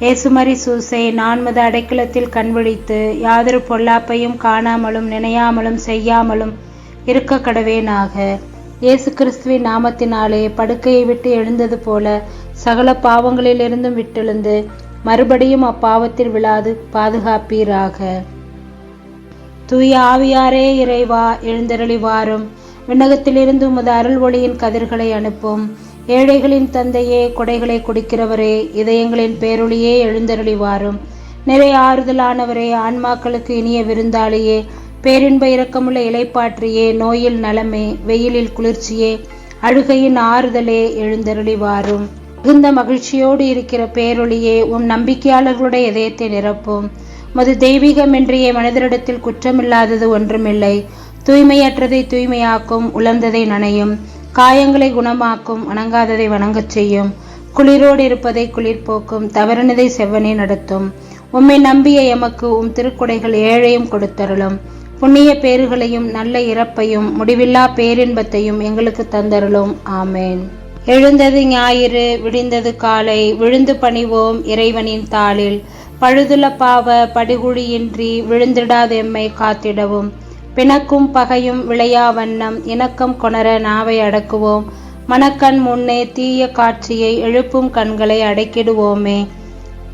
ஏசுமரி சூசை நான்மது அடைக்கலத்தில் கண்விழித்து யாதொரு பொல்லாப்பையும் காணாமலும் நினையாமலும் செய்யாமலும் இருக்க கடவேனாக. இயேசு கிறிஸ்துவின் நாமத்தினாலே படுக்கையை விட்டு எழுந்தது போல சகல பாவங்களிலிருந்தும் விட்டெழுந்து மறுபடியும் அப்பாவத்தில் விழாது பாதுகாப்பீராக. தூய ஆவியாரே இறைவா எழுந்தருளி வாரும் விண்ணகத்திலிருந்து உமது அருள் ஒளியின் கதிர்களை அனுப்பும். ஏழைகளின் தந்தையே கொடைகளை குடிக்கிறவரே இதயங்களின் பேரொளியே எழுந்தருளி வாரும் ஆறுதலானவரே ஆன்மாக்களுக்கு இனிய விருந்தாளியே பேரின்ப இரக்கமுள்ள இலைப்பாற்றியே நோயில் நலமே வெயிலில் குளிர்ச்சியே அழுகையின் ஆறுதலே எழுந்தருளி வாரும் மிகுந்த மகிழ்ச்சியோடு இருக்கிற பேரொளியே உம் நம்பிக்கையாளர்களுடைய இதயத்தை நிரப்பும். மது தெய்வீகமின்றியே மனிதரிடத்தில் குற்றமில்லாதது ஒன்றுமில்லை. தூய்மையற்றதை தூய்மையாக்கும் உலர்ந்ததை நனையும். காயங்களை குணமாக்கும் வணங்காததை வணங்கச் செய்யும். குளிரோடு இருப்பதை குளிர்போக்கும் தவறினதை செவ்வனே நடத்தும். உம்மை நம்பிய எமக்கு உம் திருக்குடைகள் ஏழையும் கொடுத்தருளும். புண்ணிய பேறுகளையும் நல்ல இறப்பையும் முடிவில்லா பேரின்பத்தையும் எங்களுக்கு தந்தருளும். ஆமேன். எழுந்தது ஞாயிறு விடிந்தது காலை. விழுந்து பணிவோம் இறைவனின் தாளில். பழுதுல பாவ படுகுழியின்றி விழுந்திடாதெம்மை காத்திடவும். பிணக்கும் பகையும் விளையா வண்ணம் இணக்கம் கொணர நாவை அடக்குவோம். மனக்கண் முன்னே தீய காட்சியை எழுப்பும் கண்களை அடக்கிடுவோமே.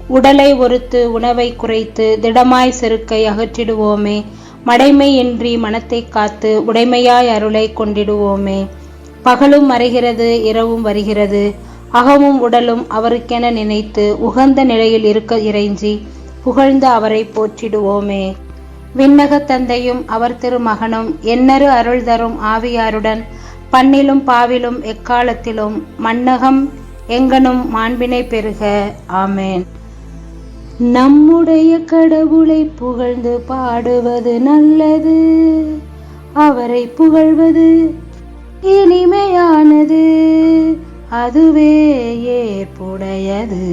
உடலை ஒருத்து உணவை குறைத்து திடமாய் செருக்கை அகற்றிடுவோமே. மடைமையின்றி மனத்தை காத்து உடைமையாய் அருளை கொண்டிடுவோமே. பகலும் மறைகிறது இரவும் வருகிறது. அகமும் உடலும் அவருக்கென நினைத்து உகந்த நிலையில் இருக்க இறைஞ்சி புகழ்ந்து அவரை போற்றிடுவோமே. விண்ணக தந்தையும் அவர் திருமகனும் எண்ணறு அருள் தரும் ஆவியாருடன் பண்ணிலும் பாவிலும் எக்காலத்திலும் மன்னகம் எங்கனும் மாண்பினை பெறுக ஆமேன். நம்முடைய கடவுளை புகழ்ந்து பாடுவது நல்லது அவரை புகழ்வது இனிமையானது அதுவே ஏற்புடையது.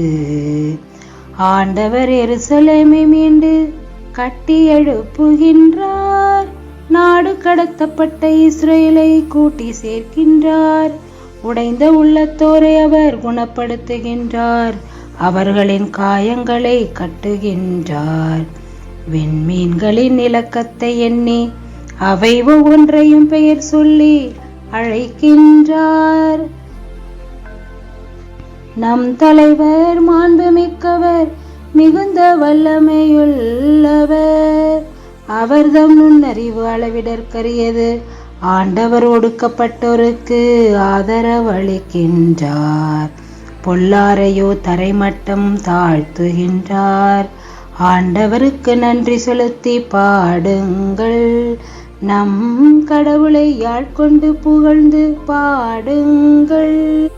ஆண்டவர் எருசலேமை மீண்டு கட்டி எழுப்புகின்றார். நாடு கடத்தப்பட்ட இஸ்ரேலை கூட்டி சேர்க்கின்றார். உடைந்த உள்ளத்தோரை அவர் குணப்படுத்துகின்றார். அவர்களின் காயங்களை கட்டுகின்றார். விண்மீன்களின் இலக்கத்தை எண்ணி அவை ஒவ்வொன்றையும் பெயர் சொல்லி அழைக்கின்றார். நம் தலைவர் மாண்புமிக்கவர் மிகுந்த வல்லமையுள்ளவர். அவர்தம் நுண்ணறிவு அளவிடற்கரியது. ஆண்டவர் ஒடுக்கப்பட்டோருக்கு ஆதரவளிக்கின்றார். பொல்லாரையோ தரைமட்டம் தாழ்த்துகின்றார். ஆண்டவருக்கு நன்றி செலுத்தி பாடுங்கள். நம் கடவுளை யாழ்கொண்டு புகழ்ந்து பாடுங்கள்.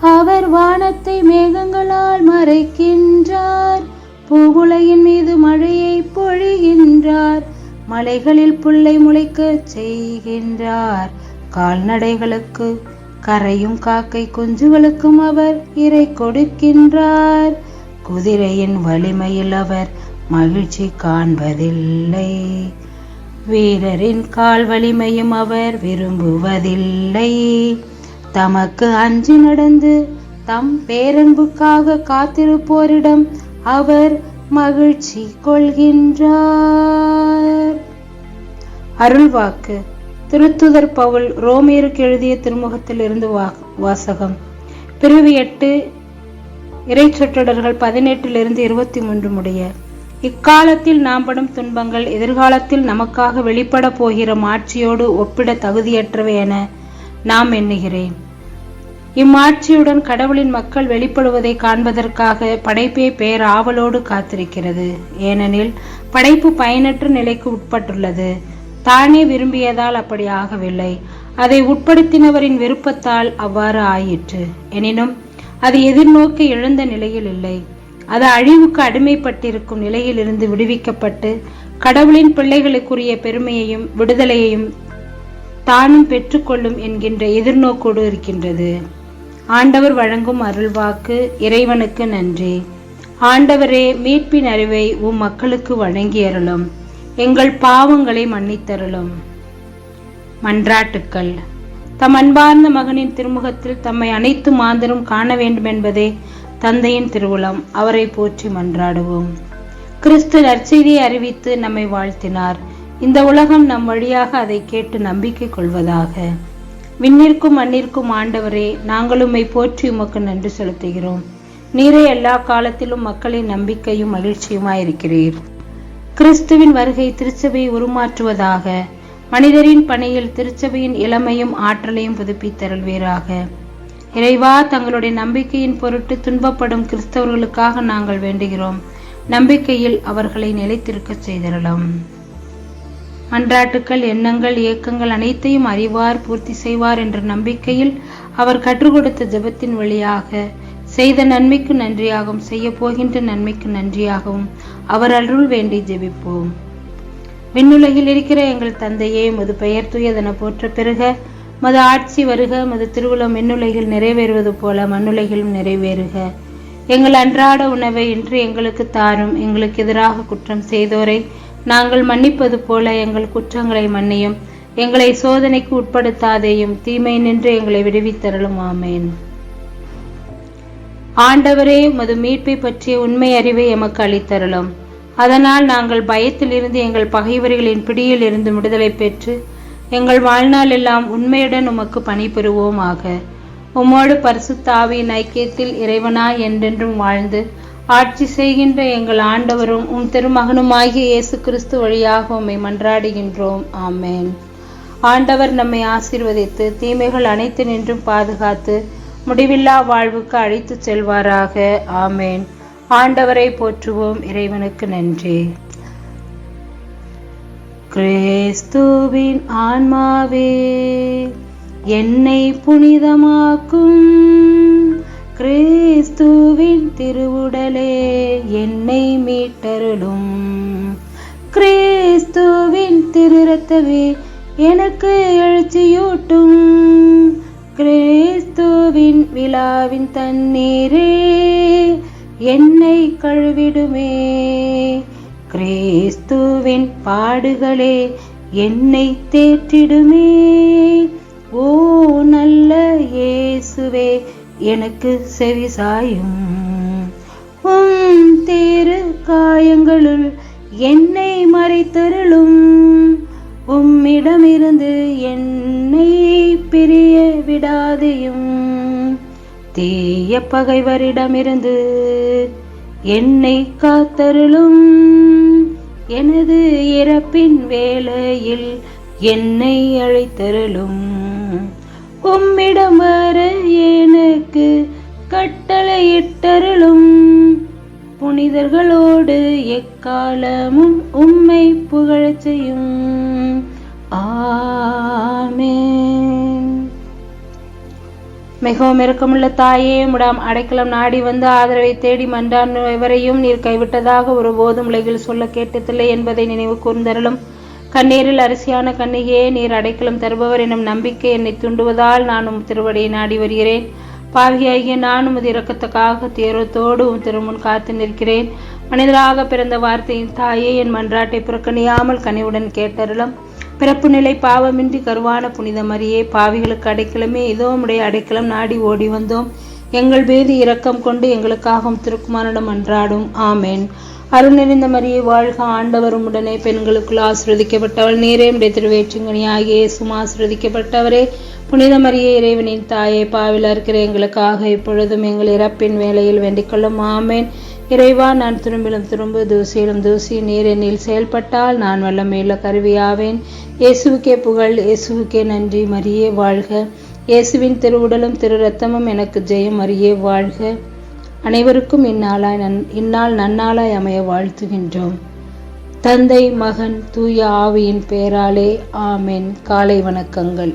அவர் வானத்தை மேகங்களால் மறைக்கின்றார். பூகுலையின் மீது மழையை பொழிகின்றார். மலைகளில் புல்லை முளைக்கச் செய்கின்றார். கால்நடைகளுக்கு கரையும் காக்கை குஞ்சுகளுக்கும் அவர் இறை கொடுக்கின்றார். குதிரையின் வலிமையில் அவர் மகிழ்ச்சி காண்பதில்லை. வீரரின் கால் வலிமையும் அவர் விரும்புவதில்லை. தமக்கு அஞ்சு நடந்து தம் பேரன்புக்காக காத்திருப்போரிடம் அவர் மகிழ்ச்சி கொள்கின்றார். அருள்வாக்கு திருத்துதர் பவுல் ரோமியருக்கு எழுதிய திருமுகத்தில் இருந்து வாசகம். பிரிவு எட்டு இறை சொற்றொடர்கள் பதினெட்டிலிருந்து இருபத்தி மூன்று முடிய இக்காலத்தில் நாம் படும் துன்பங்கள் எதிர்காலத்தில் நமக்காக வெளிப்பட போகிற மாட்சியோடு ஒப்பிட தகுதியற்றவை என நாம் எண்ணுகிறேன். இம்மாட்சியுடன் கடவுளின் மக்கள் வெளிப்படுவதை காண்பதற்காக படைப்பே பேர் ஆவலோடு காத்திருக்கிறது. ஏனெனில் படைப்பு பயனற்ற நிலைக்கு உட்பட்டுள்ளது. தானே விரும்பியதால் அப்படி ஆகவில்லை. அதை உட்படுத்தினவரின் விருப்பத்தால் அவ்வாறு ஆயிற்று. எனினும் அது எதிர்நோக்கி எழுந்த நிலையில் இல்லை. அது அழிவுக்கு அடிமைப்பட்டிருக்கும் நிலையிலிருந்து விடுவிக்கப்பட்டு கடவுளின் பிள்ளைகளுக்குரிய பெருமையையும் விடுதலையையும் தானும் பெற்றுக்கொள்ளும் என்கின்ற எதிர்நோக்கோடு இருக்கின்றது. ஆண்டவர் வழங்கும் அருள்வாக்கு இறைவனுக்கு நன்றி. ஆண்டவரே மீட்பின் அறிவை உம் மக்களுக்கு வழங்கி அருளும் எங்கள் பாவங்களை மன்னித்தருளும். மன்றாட்டுக்கள். தம் அன்பார்ந்த மகனின் திருமுகத்தில் தம்மை அனைத்து மாந்தரும் காண வேண்டும் என்பதே தந்தையின் திருவுளம். அவரை போற்றி மன்றாடுவோம். கிறிஸ்து நற்செய்தியை அறிவித்து நம்மை வாழ்த்தினார். இந்த உலகம் நம் வழியாக அதை கேட்டு நம்பிக்கை கொள்வதாக. விண்ணிற்கும் மண்ணிற்கும் ஆண்டவரே நாங்கள் உம்மை போற்றி உமக்கு நன்றி செலுத்துகிறோம். நீரே எல்லா காலத்திலும் மக்களின் நம்பிக்கையும் மகிழ்ச்சியுமாயிருக்கிறீர். கிறிஸ்துவின் வருகை திருச்சபையை உருமாற்றுவதாக மனிதரின் பணியில் திருச்சபையின் இளமையும் ஆற்றலையும் புதுப்பித்தருள்வீராக. இறைவா தங்களுடைய நம்பிக்கையின் பொருட்டு துன்பப்படும் கிறிஸ்தவர்களுக்காக நாங்கள் வேண்டுகிறோம். நம்பிக்கையில் அவர்களை நிலைத்திருக்கச் செய்திடலாம் மன்றாட்டுக்கள் எண்ணங்கள் இயக்கங்கள் அனைத்தையும் அறிவார் பூர்த்தி செய்வார் என்ற நம்பிக்கையில் அவர் கற்றுக் கொடுத்த ஜெபத்தின் வழியாக செய்த நன்மைக்கு நன்றியாகவும் செய்ய போகின்ற நன்மைக்கு நன்றியாகவும் அவர் அருள் வேண்டி ஜெபிப்போம். விண்ணுலகில் இருக்கிற எங்கள் தந்தையே மது பெயர் தூயதென போற்ற பெருக மது ஆட்சி வருக மது திருவுளம் விண்ணுலகில் நிறைவேறுவது போல மண்ணுலகிலும் நிறைவேறுக. எங்கள் அன்றாட உணவை இன்று எங்களுக்கு தாரும் எங்களுக்கு எதிராக குற்றம் செய்தோரை நாங்கள் மன்னிப்பது போல எங்கள் குற்றங்களை மன்னியும். எங்களை சோதனைக்கு உட்படுத்தாதேயும் தீமை நின்று எங்களை விடுவித்தருளும். ஆமேன். ஆண்டவரே உமது மீட்பை பற்றிய உண்மை அறிவை எமக்கு அளித்தருளும். அதனால் நாங்கள் பயத்திலிருந்து எங்கள் பகைவர்களின் பிடியில் இருந்து விடுதலை பெற்று எங்கள் வாழ்நாள் எல்லாம் உண்மையுடன் உமக்கு பணிபுரிவோமாக. உம்மோடு பரிசுத்தாவியின் ஐக்கியத்தில் இறைவனா என்றென்றும் வாழ்ந்து ஆட்சி செய்கின்ற எங்கள் ஆண்டவரும் உம் திருமகனுமாகிய இயேசு கிறிஸ்து வழியாக உம்மை மன்றாடுகின்றோம். ஆமேன். ஆண்டவர் நம்மை ஆசீர்வதித்து தீமைகள் அனைத்து நின்றும் பாதுகாத்து முடிவில்லா வாழ்வுக்கு அழைத்துச் செல்வாராக. ஆமேன். ஆண்டவரை போற்றுவோம். இறைவனுக்கு நன்றி. கிறிஸ்துவின் ஆன்மாவே என்னை புனிதமாக்கும் கிறிஸ்துவின் திருவுடலே என்னை மீட்டருளும். கிறிஸ்துவின் திருரத்தவே எனக்கு எழுச்சியூட்டும். கிறிஸ்துவின் விழாவின் தண்ணீரே என்னை கழுவிடுமே. கிறிஸ்துவின் பாடுகளே என்னை தேற்றிடுமே. ஓ நல்ல இயேசுவே எனக்கு செவிசாயும் உம் தேரு காயங்களுள் என்னை மறைத்தருளும். உம்மிடமிருந்து என்னை பிரிய விடாதையும். தீய பகைவரிடமிருந்து என்னை காத்தருளும். எனது இறப்பின் வேளையில் என்னை அழைத்தருளும். உம்மிடம் வர எனக்கு கட்டளையிட்டருளும். புனிதர்களோடு எக்காலமும் உம்மை புகழச் செய்யும். மிகவும் இரக்கமுள்ள தாயே முடாம் அடைக்கலம் நாடி வந்து ஆதரவை தேடி மன்றான் எவரையும் நீர் கைவிட்டதாக ஒருபோதும் உலகில் சொல்ல கேட்டதில்லை என்பதை நினைவு கூர்ந்தருளும். கண்ணீரில் அரிசியான கண்ணிகையே நீர் அடைக்கலம் தருபவர் எனும் நம்பிக்கை என்னை தூண்டுவதால் நான் உம் திருவடியை நாடி வருகிறேன். பாவியாகிய நான் உமது இரக்கத்துக்காக தேரத்தோடு உம் திருமுன் காத்து நிற்கிறேன். மனிதராக பிறந்த வார்த்தையின் தாயே என் மன்றாட்டை புறக்கணியாமல் கனிவுடன் கேட்டருளும். பிறப்பு நிலை பாவமின்றி கருவான புனித மரியே பாவிகளுக்கு அடைக்கலமே இதோ உடைய அடைக்கலம் நாடி ஓடி வந்தோம். எங்கள் பேதி இரக்கம் கொண்டு எங்களுக்காகவும் திருக்குமாரிடம் அன்றாடும். ஆமேன். அருள் நிறைந்த மரியே வாழ்க ஆண்டவரும் உடனே பெண்களுக்குள் ஆசிரதிக்கப்பட்டவள் நீரே உடைய திருவேற்றுங்கனியாகிய சும்மா ஆசிரதிக்கப்பட்டவரே புனித மரியே இறைவனின் தாயே பாவில் இருக்கிற எங்களுக்காக இப்பொழுதும் எங்கள் இறப்பின் வேலையில் வேண்டிக்கொள்ளும் ஆமேன். இறைவா நான் திரும்பிலும் திரும்ப தூசியிலும் தூசி நீர் என்னில் செயல்பட்டால் நான் வல்லமையுள்ள கருவியாவேன். இயேசுவுக்கே புகழ் இயேசுவுக்கே நன்றி மரியே வாழ்க. இயேசுவின் திருவுடலும் திரு ரத்தமும் எனக்கு ஜெயம் மரியே வாழ்க. அனைவருக்கும் இந்நாளாய் நன் இந்நாள் நன்னாளாய் அமைய வாழ்த்துகின்றோம். தந்தை மகன் தூய ஆவியின் பெயராலே ஆமென். காலை வணக்கங்கள்.